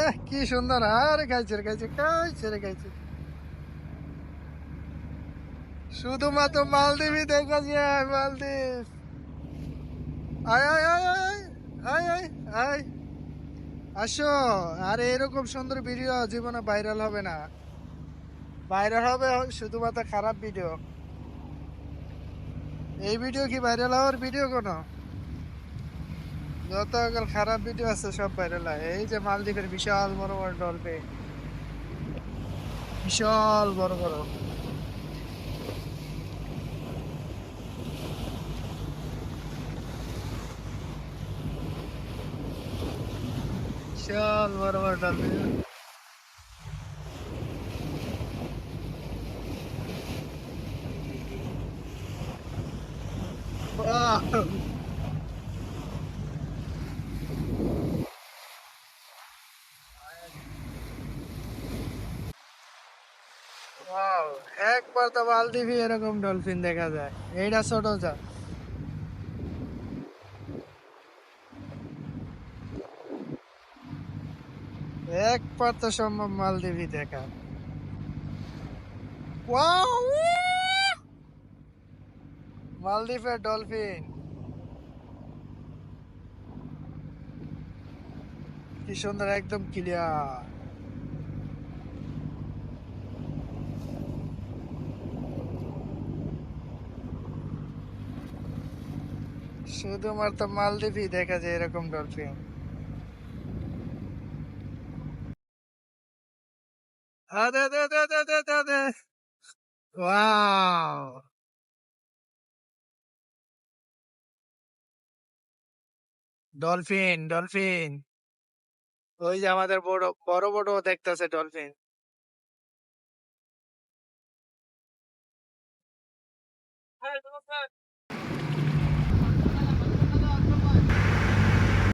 এ কি সুন্দর। আরে খাইছে খাইছে খাইছে রে খাইছে শুধুমাত্র মালদ্বীপই দেখা যায় মালদ্বীপ। আয় আয় আয় আয় আয় আয় আয় আসো। আরে, এরকম সুন্দর ভিডিও জীবনে ভাইরাল হবে না। ভাইরাল হবে শুধুমাত্র খারাপ ভিডিও এই ভিডিও কি ভাইরাল হওয়ার ভিডিও কোনো? যত সকল খারাপ ভিডিও আছে, সব ভাইরাল হয়। এই যে মালদ্বীপের বিশাল বড় বড় ডলফিন বিশাল বড় বড়। বিশাল বড় বড় ডলফিন Wow. একবার তো মালদ্বীপে এরকম ডলফিন দেখা যায়। এইটা ছোট যা। একবার তো সম্ভব মালদ্বীপই দেখা! মালদ্বীপের ডলফিন কি সুন্দর, একদম ক্লিয়ার শুধুমাত্র মালদ্বীপই দেখা যায় এরকম ডলফিন ওয়াও ডলফিন ডলফিন ওই যে আমাদের বড় বড় বড় দেখতেছে ডলফিন